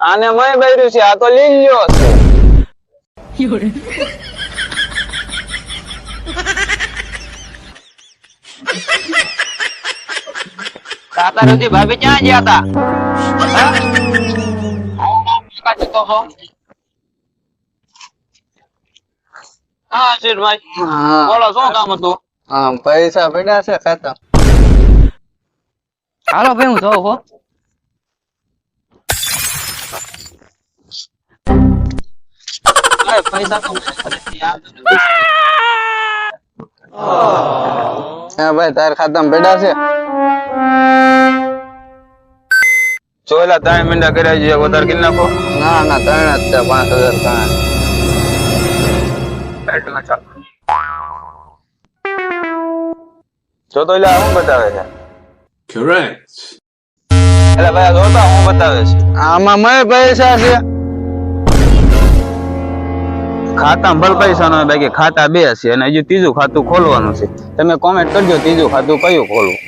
આને મય બૈરું છે આ તો લીલ્યો છે. તાતા સુધી ભાભી ક્યાં ગયા હતા છો? હા. શેઠભાઈ બોલો શું કામ હતું? હા પૈસા પડ્યા છે ખાતા. હાલો ભાઈ હું જાઉં હો અરે પૈસા તો હા ભાઈ તાર ખાતામાં પડ્યા છે? ચોલા ત્રણ મીંડા કર્યા છે વધારે કરી નાખો. ના ના ત્રણ જ છે પાંચ હજાર ત્રણ. એટલા ચાલો. જો તો એટલે શું બતાવે છે? કરેક્ટ એટલે ભાઈ જોતા શું બતાવે છે? આમાં મય પૈસા છે. ખાતા ભલ પૈસા નો બાકી ખાતા બે છે અને હજુ ત્રીજું ખાતું ખોલવાનું છે. તમે કોમેન્ટ કરજો ત્રીજું ખાતું કયું ખોલવું?